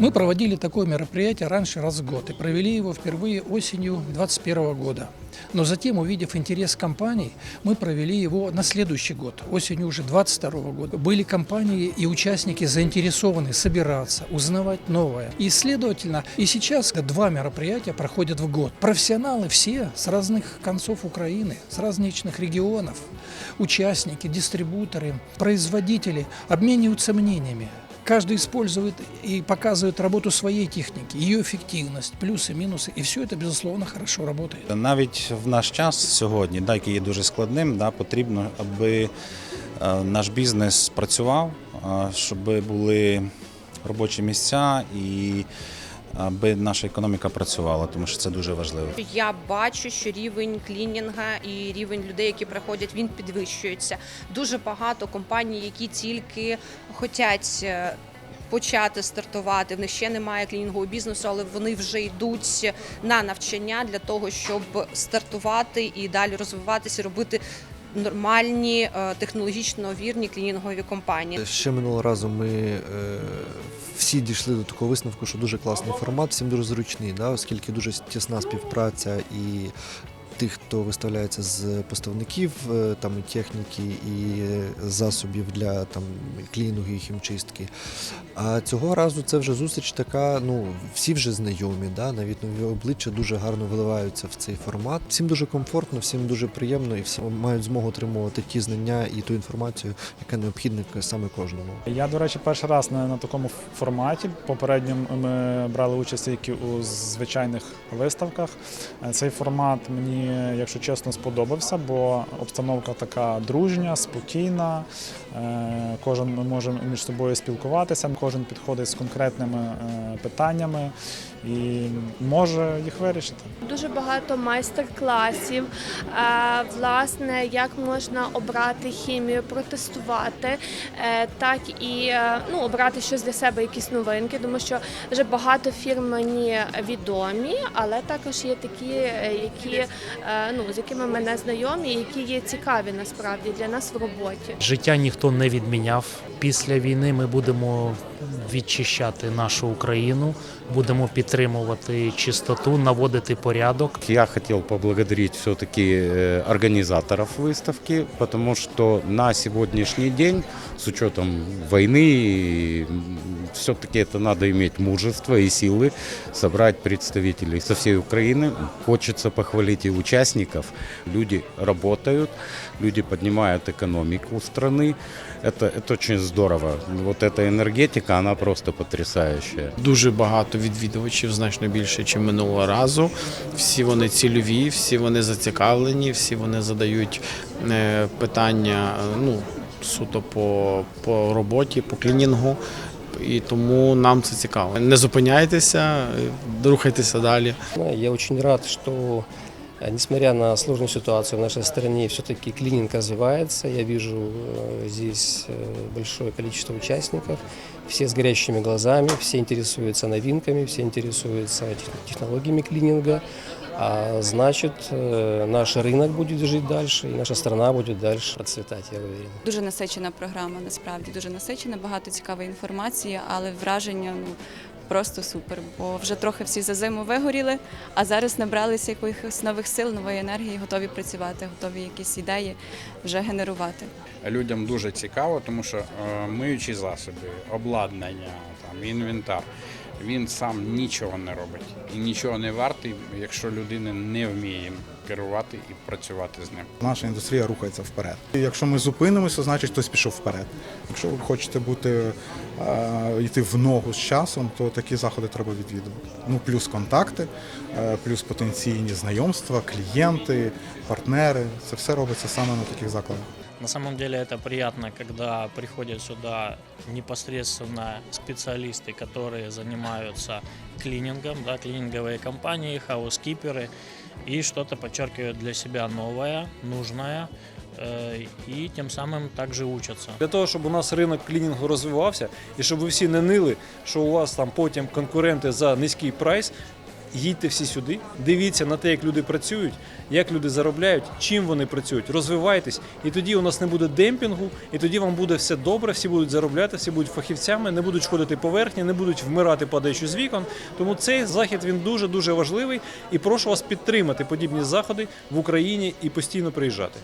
Мы проводили такое мероприятие раньше раз в год и провели его впервые осенью 2021 года. Но затем, увидев интерес компаний, мы провели его на следующий год, осенью уже 2022 года. Были компании и участники заинтересованы собираться, узнавать новое. И, следовательно, и сейчас два мероприятия проходят в год. Профессионалы все с разных концов Украины, с различных регионов, участники, дистрибуторы, производители обмениваются мнениями. Каждый использует и показывает работу своей техники, ее эффективность, плюсы, минусы. И все это, безусловно, хорошо работает. Навіть в наш час сьогодні, да, який є дуже складним, да, потрібно, аби е, наш бізнес працював, е, щоб були робочі місця і аби наша економіка працювала, тому що це дуже важливо. Я бачу, що рівень клінінга і рівень людей, які приходять, він підвищується. Дуже багато компаній, які тільки хочуть е, почати стартувати. В них ще немає клінінгового бізнесу, але вони вже йдуть на навчання для того, щоб стартувати і далі розвиватися, робити нормальні е, технологічно вірні клінінгові компанії. Ще минулого разу ми е, всі дійшли до такого висновку, що дуже класний формат, всім дуже зручний, да, оскільки дуже тісна співпраця і тих, хто виставляється з поставників е, там і техніки, і засобів для там клінінгу і хімчистки. А цього разу це вже зустріч така, ну всі вже знайомі, да, навіть нові обличчя дуже гарно виливаються в цей формат. Всім дуже комфортно, всім дуже приємно, і всі мають змогу отримувати ті знання і ту інформацію, яка необхідна саме кожному. Я, до речі, перший раз на, на такому форматі. Попередньо ми брали участь тільки у звичайних виставках. Е, Цей формат мені, якщо чесно, сподобався, бо обстановка така дружня, спокійна. Кожен ми можемо між собою спілкуватися, кожен підходить з конкретними е, питаннями і може їх вирішити. Дуже багато майстер-класів. е, Власне, як можна обрати хімію, протестувати, е, так і е, ну, обрати щось для себе, якісь новинки, тому що вже багато фірм мені відомі, але також є такі, які ну, з якими ми не знайомі, які є цікаві насправді для нас в роботі. Життя ніхто не відміняв. Після війни ми будемо відчищати нашу Україну, будемо підтримувати чистоту, наводити порядок. Я хотел поблагодарить все-таки э, организаторов выставки, потому что на сегодняшний день, с учетом войны, все-таки это надо иметь мужество и силы собрать представителей со всей Украины. Хочется похвалить и участников. Люди работают, люди поднимают экономику страны. Это, это очень здорово. Вот эта энергетика, она просто потрясающая. Дуже багато відвідувачів, значно більше, ніж минулого разу. Всі вони цільові, всі вони зацікавлені, всі вони задають е, питання е, ну, суто по, по роботі, по клінінгу. І тому нам це цікаво. Не зупиняйтеся, е, рухайтеся далі. Я очень рад, что э, несмотря на сложную ситуацию в нашей стране, все-таки клининг развивается. Я вижу э, здесь э, большое количество участников, все с горящими глазами, все интересуются новинками, все интересуются тех- технологиями клининга. А значит, э, наш рынок будет жить дальше, и наша страна будет дальше процветать, я уверен. Дуже насичена програма, насправді дуже насичена, багато цікавої інформації, але враження ну просто супер. Бо вже трохи всі за зиму вигоріли, а зараз набралися якихось нових сил, нової енергії, готові працювати, готові якісь ідеї вже генерувати. людям дуже цікаво, тому що е, миючі засоби, обладнання, там інвентар. Він сам нічого не робить і нічого не вартий, якщо людина не вміє керувати і працювати з ним. Наша індустрія рухається вперед. І Якщо ми зупинимося, значить хтось пішов вперед. Якщо ви хочете бути йти в ногу з часом, то такі заходи треба відвідувати. Ну плюс контакти, е, плюс потенційні знайомства, клієнти, партнери. Це все робиться саме на таких закладах. На самом деле это приятно, когда приходят сюда непосредственно специалисты, которые занимаются клинингом, да, клининговые компании, хаускиперы, и что-то подчеркивают для себя новое, нужное, э, и тем самым также учатся. Для того, щоб у нас ринок клінінгу розвивався, і щоб ви всі не нили, що у вас там потім конкуренти за низький прайс, їдьте всі сюди, дивіться на те, як люди працюють, як люди заробляють, чим вони працюють, розвивайтесь, і тоді у нас не буде демпінгу, і тоді вам буде все добре, всі будуть заробляти, всі будуть фахівцями, не будуть шкодити поверхні, не будуть вмирати падаючи з вікон. Тому цей захід він дуже дуже важливий і прошу вас підтримати подібні заходи в Україні і постійно приїжджати.